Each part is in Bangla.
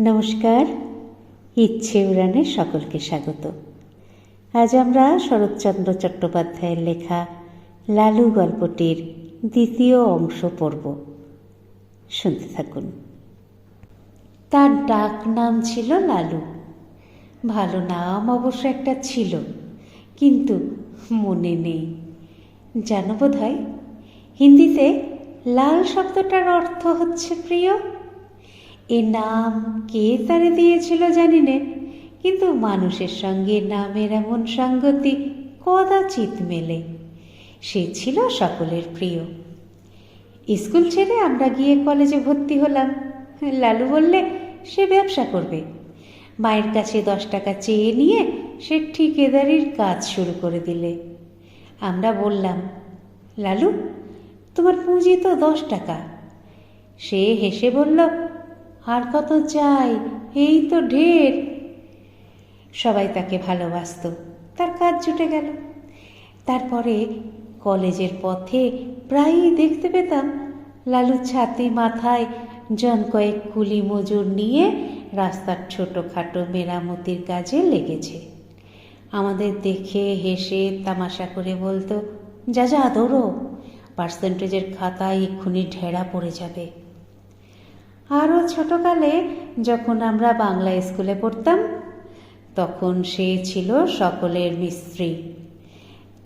নমস্কার, ইচ্ছে উড়ানে সকলকে স্বাগত। আজ আমরা শরৎচন্দ্র চট্টোপাধ্যায়ের লেখা লালু গল্পটির দ্বিতীয় অংশ পড়ব। শুনতে থাকুন। তার ডাক নাম ছিল লালু। ভালো নাম অবশ্য একটা ছিল, কিন্তু মনে নেই। জানো বোধ হয় হিন্দিতে লাল শব্দটার অর্থ হচ্ছে প্রিয়। এ নাম কে তারে দিয়েছিল জানি নে কিন্তু মানুষের সঙ্গে নামের এমন সঙ্গতি কদাচিৎ মেলে। সে ছিল সকলের প্রিয়। স্কুল ছেড়ে আমরা গিয়ে কলেজে ভর্তি হলাম। লালু বললে, সে ব্যবসা করবে। মায়ের কাছে দশ টাকা চেয়ে নিয়ে সে ঠিকেদারির কাজ শুরু করে দিলে। আমরা বললাম, লালু, তোমার পুঁজি তো দশ টাকা। সে হেসে বলল আর কত চাই? এই তো ঢের। সবাই তাকে ভালোবাসত। তার কাজ জুটে গেল। তারপরে কলেজের পথে প্রায়ই দেখতে পেতাম লালু ছাতি মাথায় জন কয়েক কুলি মজুর নিয়ে রাস্তার ছোটোখাটো মেরামতির কাজে লেগেছে। আমাদের দেখে, হেসে, তামাশা করে বলতো, যা যা, দৌড়ো। পার্সেন্টেজের খাতায় এক্ষুনি ঢেড়া পড়ে যাবে। আরও ছোটকালে যখন আমরা বাংলা স্কুলে পড়তাম, তখন সে ছিল সকলের মিস্ত্রি।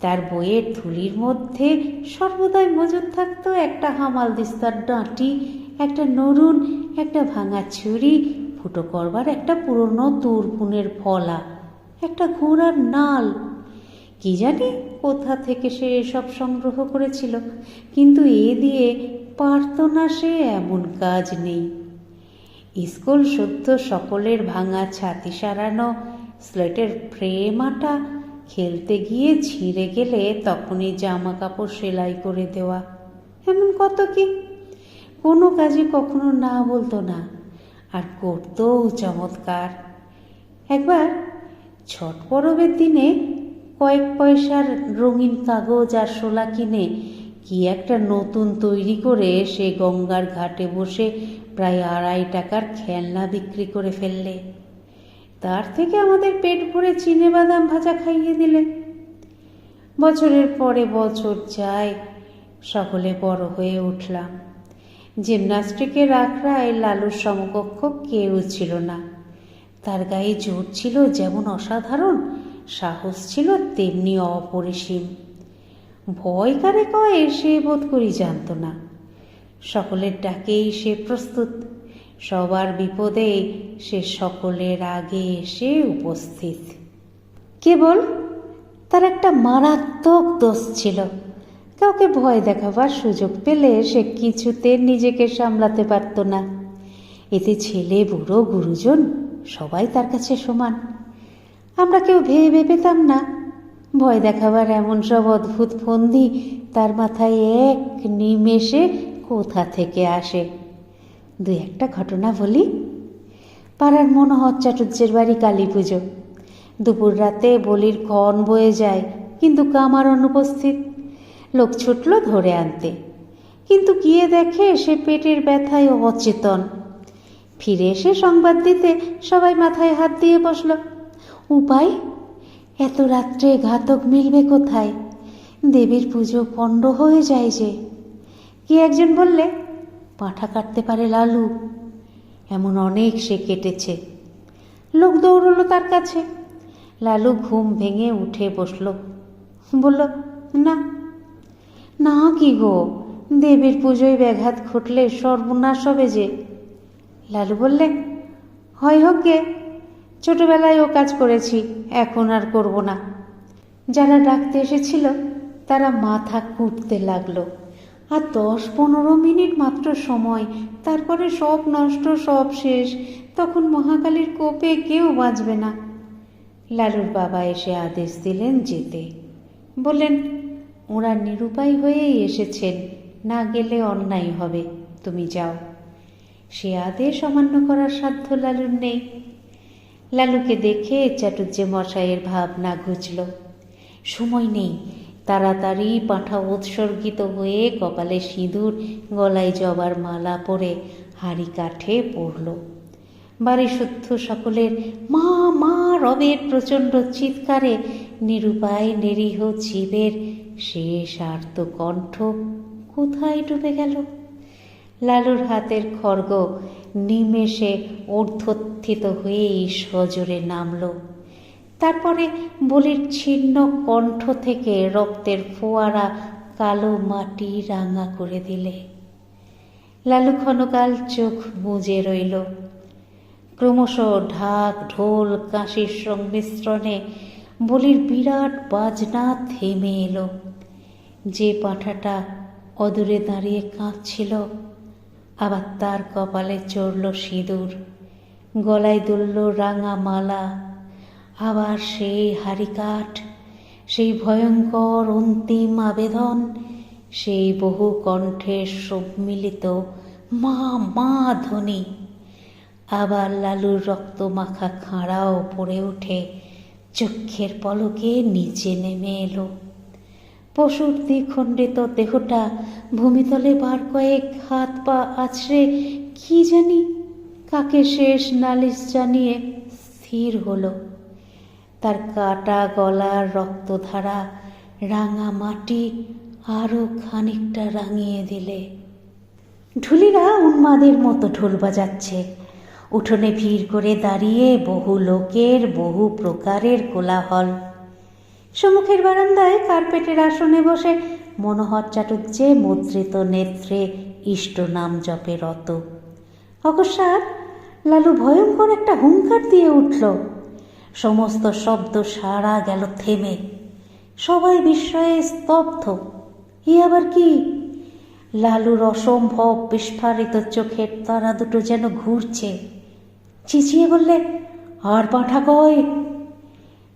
তার বইয়ের থুলির মধ্যে সর্বদাই মজুদ থাকত একটা হামাল দিস্তার ডাঁটি, একটা নরুন, একটা ভাঙা ছুরি, ফুটো করবার একটা পুরনো তুরপুনের ফলা, একটা ঘোড়ার নাল। কি জানি কোথা থেকে সে এসব সংগ্রহ করেছিল। কিন্তু এ দিয়ে পারত না সে এমন কাজ নেই। স্কুল সদ্য সকলের ভাঙা ছাতি সারানো, স্লেটের ফ্রেম আটা, খেলতে গিয়ে ছিঁড়ে গেলে তখনই জামা কাপড় সেলাই করে দেওয়া। এমন কত কি? কোনো কাজে কখনো না বলতো না, আর করতও চমৎকার। একবার ছট পরবের দিনে কয়েক পয়সার রঙিন কাগজ আর শোলা কিনে কি একটা নতুন তৈরি করে সে গঙ্গার ঘাটে বসে প্রায় আড়াই টাকার খেলনা বিক্রি করে ফেললে। তার থেকে আমাদের পেট ভরে চিনে বাদাম ভাজা খাইয়ে দিলে বছরের পরে বছর যায়, সকলে বড় হয়ে উঠলাম। জিমনাস্টিকের আখড়ায় লালুর সমকক্ষ কেউ ছিল না। তার গায়ে জোর ছিল যেমন অসাধারণ, সাহস ছিল তেমনি অপরিসীম। ভয় কারে কয়ে সে বোধ করি জানত না। সকলের ডাকেই সে প্রস্তুত, সবার বিপদে সে সকলের আগে এসে উপস্থিত। কেবল তার একটা মারাত্মক দোষ ছিল। কাউকে ভয় দেখাবার সুযোগ পেলে সে কিছুতে নিজেকে সামলাতে পারত না। এতে ছেলে, বুড়ো, গুরুজন সবাই তার কাছে সমান। আমরা কেউ ভেবে পেতাম না ভয় দেখাবার এমন সব অদ্ভুত ফন্দি, তার মাথায় এক নিমেষে কোথা থেকে আসে? দুই একটা ঘটনা বলি। পাড়ার মনোহর চাটুর্যের বাড়ি কালী পুজো। দুপুর রাতে বলির ক্ষণ বয়ে যায়, কিন্তু কামার অনুপস্থিত। লোক ছুটল ধরে আনতে। কিন্তু গিয়ে দেখে সে পেটের ব্যথায় অচেতন। ফিরে এসে সংবাদ দিতে সবাই মাথায় হাত দিয়ে বসল। উপায়? এত রাত্রে ঘাতক মিলবে কোথায়? দেবীর পুজো পণ্ড হয়ে যায় যে। কি একজন বললে, পাঁঠা কাটতে পারে লালু। এমন অনেক সে কেটেছে। লোক দৌড়লো তার কাছে। লালু ঘুম ভেঙে উঠে বসল। বলল, না না কি গো, দেবীর পুজোয় ব্যাঘাত ঘটলে সর্বনাশ হবে যে। লালু বললে, হয় হোক গে ছোটবেলায় ও কাজ করেছি, এখন আর করব না। যারা ডাকতে এসেছিল, তারা মাথা কুটতে লাগল। আর দশ পনেরো মিনিট মাত্র সময়, তারপরে সব নষ্ট, সব শেষ। তখন মহাকালীর কোপে কেউ বাঁচবে না। লালুর বাবা এসে আদেশ দিলেন যেতে। বললেন, ওরা নিরুপায় হয়েই এসেছেন, না গেলে অন্যায় হবে। তুমি যাও। সে আদেশ অমান্য করার সাধ্য লালুর নেই। লালুকে দেখে চাটুর্যে মশাইয়ের ভাবনা ঘুচল। সময় নেই। তাড়াতাড়ি পাঁঠা উৎসর্গিত হয়ে কপালে সিঁদুর গলায় জবার মালা পরে হাড়ি কাঠে পড়ল। বাড়ি শুদ্ধ সকলের মা মা, রবের প্রচণ্ড চিৎকারে নিরুপায় নিরীহ জীবের শেষ আর্ত কণ্ঠ কোথায় ডুবে গেল? লালুর হাতের খড়গ নিমেষে ঊর্ধ্বত্থিত হয়েই সজোরে নামল। তারপরে বলির ছিন্ন কণ্ঠ থেকে রক্তের ফোয়ারা কালো মাটি রাঙা করে দিলে। লালু ক্ষণকাল চোখ বুজে রইল। ক্রমশ ঢাক, ঢোল, কাশির সংমিশ্রণে বলির বিরাট বাজনা থেমে এলো। যে পাঁঠাটা অদূরে দাঁড়িয়ে কাঁদছিল আবার তার কপালে চড়ল সিঁদুর, গলায় দুলল রাঙা মালা, আবার সেই হারিকাঠ সেই ভয়ঙ্কর অন্তিম আবেদন, সেই বহু কণ্ঠের সম্মিলিত মা মা ধ্বনি আবার লালুর রক্ত মাখা খাঁড়াও পড়ে ওঠে চক্ষের পলকে নিচে নেমে এলো। পশুর দ্বিখণ্ডিত দেহটা ভূমিতলে বার কয়েক হাত পা আছড়ে কি জানি কাকে শেষ নালিশ জানিয়ে স্থির হলো। তার কাটা গলার রক্তধারা রাঙা মাটি আরও খানিকটা রাঙিয়ে দিলে। ঢুলিরা উন্মাদের মতো ঢোল বাজাচ্ছে। উঠোনে ভিড় করে দাঁড়িয়ে বহু লোকের বহু প্রকারের কোলাহল। সম্মুখের বারান্দায় কার্পেটের আসনে বসে মনোহর চাটুর্যে মুদ্রিত নেত্রে, ইষ্ট নাম জপে রত। অকস্মাৎ লালু ভয়ঙ্কর একটা হুঙ্কার দিয়ে উঠল। সমস্ত শব্দ সারা গেল থেমে। সবাই বিস্ময়ে স্তব্ধ। ই আবার কি? লালুর অসম্ভব বিস্ফারিত চোখের তারা দুটো যেন ঘুরছে। চেঁচিয়ে বললে, আর পাঠা কয়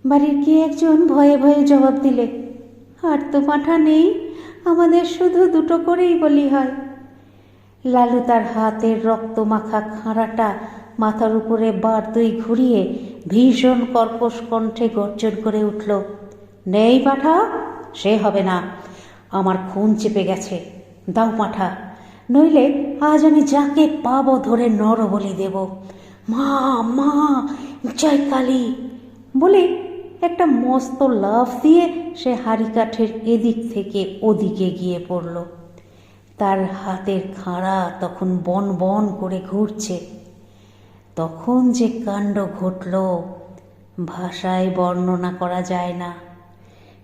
বাড়ির কি একজন ভয়ে ভয়ে জবাব দিলে? আর তো পাঠা নেই, আমাদের শুধু দুটো করেই বলি হয়। লালু তার হাতের রক্ত মাখা খাঁড়াটা মাথার উপরে বার দুই ঘুরিয়ে ভীষণ কর্কশ কণ্ঠে গর্জন করে উঠল, নেই পাঠা, সে হবে না। আমার খুন চেপে গেছে। দাও পাঠা। নইলে আজ আমি যাকে পাবো ধরে নর বলি দেব। মা মা জয় কালী বলে একটা মস্ত লাফ দিয়ে সে হাড়ি কাঠের এদিক থেকে ওদিকে গিয়ে পড়ল। তার হাতের খাঁড়া তখন বন বন করে ঘুরছে। তখন যে কাণ্ড ঘটল, ভাষায় বর্ণনা করা যায় না।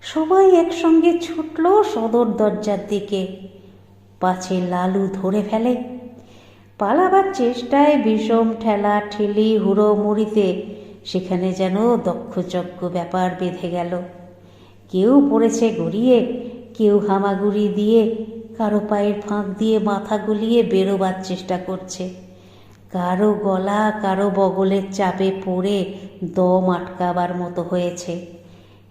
সবাই একসঙ্গে ছুটল সদর দরজার দিকে। পাছে লালু ধরে ফেলে। পালাবার চেষ্টায় বিষম ঠেলা, ঠেলি হুড়ো মুড়িতে সেখানে যেন দক্ষযজ্ঞ ব্যাপার বেঁধে গেল। কেউ পড়েছে গড়িয়ে, কেউ হামাগুড়ি দিয়ে, কারও পায়ের ফাঁক দিয়ে মাথা গলিয়ে বেরোবার চেষ্টা করছে। কারও গলা, কারও বগলের চাপে পড়ে দম আটকাবার মতো হয়েছে।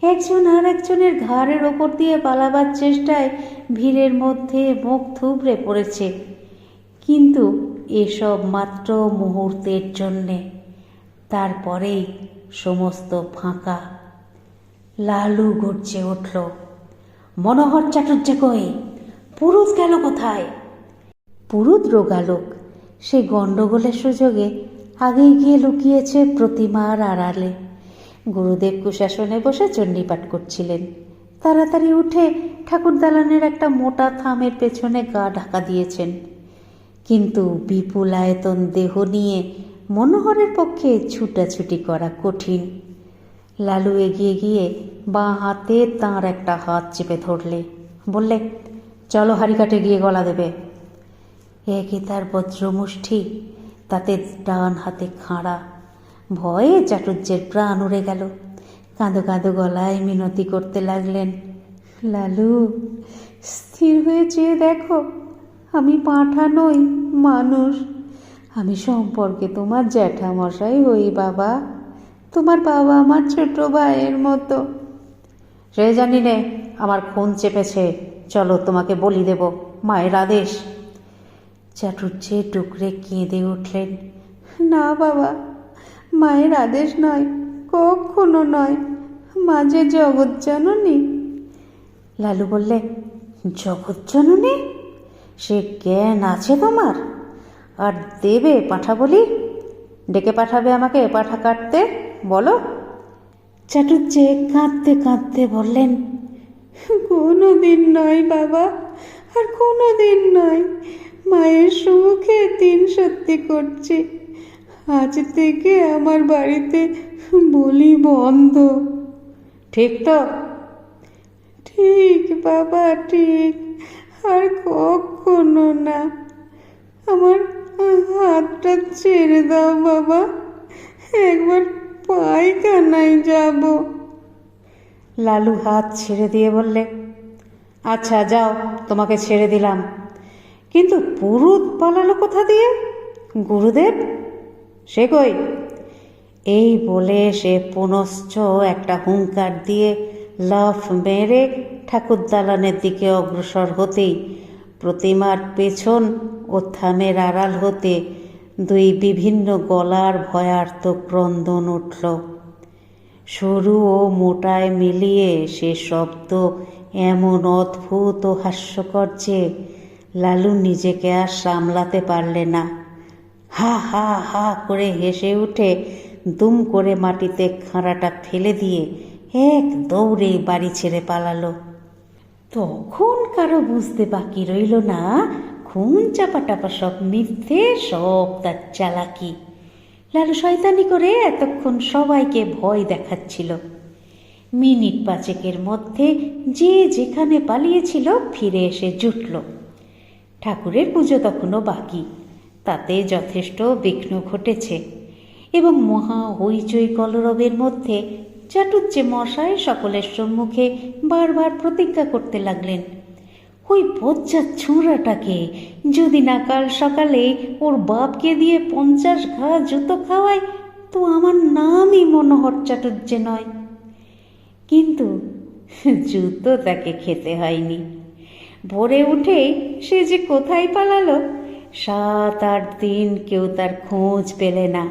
একজন আর একজনের ঘাড়ের ওপর দিয়ে পালাবার চেষ্টায় ভিড়ের মধ্যে মুখ থুবড়ে পড়েছে। কিন্তু এসব মাত্র মুহূর্তের জন্যে। তারপরেই সমস্ত ফাঁকা। লালু গর্জে উঠল, মনোহর চাটুর্য কই? পুরুষ গেল কোথায়? পুরুত রোগালোক, সে গণ্ডগোলের সুযোগে আগেই গিয়ে লুকিয়েছে প্রতিমার আড়ালে। গুরুদেব কুশাসনে বসে চণ্ডীপাঠ করছিলেন। তাড়াতাড়ি উঠে ঠাকুর দালানের একটা মোটা থামের পেছনে গা ঢাকা দিয়েছেন। কিন্তু বিপুল আয়তন দেহ নিয়ে মনোহরের পক্ষে ছুটাছুটি করা কঠিন। লালু এগিয়ে গিয়ে বাঁ হাতে তাঁর একটা হাত চেপে ধরলে। বললে, চলো হারিকাটে গিয়ে গলা দেবে। একে তার বজ্রমুষ্টি, তাতে ডান হাতে খাঁড়া। ভয়ে চাটুর্যের প্রাণ উড়ে গেল। কাঁদো কাঁদো গলায় মিনতি করতে লাগলেন। লালু, স্থির হয়ে চেয়ে দেখো। আমি পাঠা নই, মানুষ। আমি সম্পর্কে তোমার জ্যাঠামশাই হই, বাবা। তোমার বাবা আমার ছোট ভাইয়ের মতো। সে জানি নে আমার খুন চেপেছে। চলো তোমাকে বলি দেব, মায়ের আদেশ। চাটুর্যে টুকরে কেঁদে উঠলেন। না, বাবা, মায়ের আদেশ নয় কখনো নয়, মাঝে জগৎ জননী। লালু বললে, জগৎ জননী? সে জ্ঞান আছে তোমার? আর দেবে পাঠা বলি? ডেকে পাঠাবে আমাকে পাঠা কাটতে? বলো। চাটুজ্জে কাঁদতে কাঁদতে বললেন কোনো দিন নয় বাবা আর কোনো দিন নয়। মায়ের সম্মুখে দিন সত্যি করছি। আজ থেকে আমার বাড়িতে বলি বন্ধ। ঠিক তো। ঠিক বাবা ঠিক। আর কখনো না। আমার হাতটা ছেড়ে দাও বাবা। একবার পায়খানায় যাব। লালু হাত ছেড়ে দিয়ে বললে আচ্ছা যাও, তোমাকে ছেড়ে দিলাম। কিন্তু পুরুত পালালো কোথা দিয়ে? গুরুদেব? সে কই? এই বলে সে পুনশ্চ একটা হুঙ্কার দিয়ে লাফ মেরে ঠাকুর দালানের দিকে অগ্রসর হতেই প্রতিমার পেছন থামের আড়াল হতে দুই বিভিন্ন গলার ভয়ার্থ ক্রন্দন উঠল। সরু ও মোটায় মিলিয়ে সে শব্দ এমন অদ্ভুত ও হাস্যকর যে লালু নিজেকে আর সামলাতে পারলে না। হা হা হা করে হেসে উঠে দুম করে মাটিতে খাঁড়াটা ফেলে দিয়ে এক দৌড়ে বাড়ি ছেড়ে পালালো। তখন কারও বুঝতে বাকি রইল না খুন চাপা টাপা সব মিথ্যে, সব তার চালাকি। লালু শয়তানি করে এতক্ষণ সবাইকে ভয় দেখাচ্ছিল। মিনিট পাঁচেকের মধ্যে যে যেখানে পালিয়েছিল ফিরে এসে জুটল। ঠাকুরের পুজো তখনও বাকি, তাতে যথেষ্ট বিঘ্ন ঘটেছে এবং মহা হইচই কলরবের মধ্যে চাটুজ্জে মশায় সকলের সম্মুখে বারবার প্রতিজ্ঞা করতে লাগলেন। ওই বজ্জার ছোঁড়াটাকে যদি না কাল সকালে ওর বাপকে দিয়ে পঞ্চাশ ঘা জুতো খাওয়ায়, তো আমার নামই মনোহর চাটুর্যে নয়। কিন্তু জুতো তাকে খেতে হয়নি। ভোরে উঠে সে যে কোথায় পালালো, সাত আট দিন কেউ তার খোঁজ পেলে না।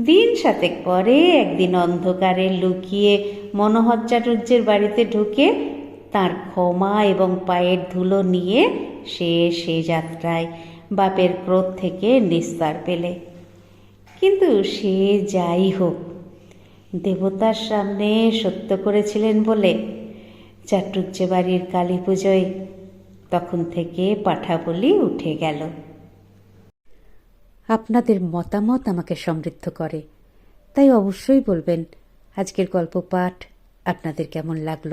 দিন সাথে পরে একদিন অন্ধকারে লুকিয়ে মনোহর চাটুর্যের বাড়িতে ঢুকে তার ক্ষমা এবং পায়ের ধুলো নিয়ে সে সে যাত্রায় বাপের ক্রোধ থেকে নিস্তার পেলে। কিন্তু সে যাই হোক, দেবতার সামনে সত্য করেছিলেন বলে চাটুর্যে বাড়ির কালী পুজোয় তখন থেকে পাঠা বলি উঠে গেল। আপনাদের মতামত আমাকে সমৃদ্ধ করে, তাই অবশ্যই বলবেন, আজকের গল্প পাঠ আপনাদের কেমন লাগল?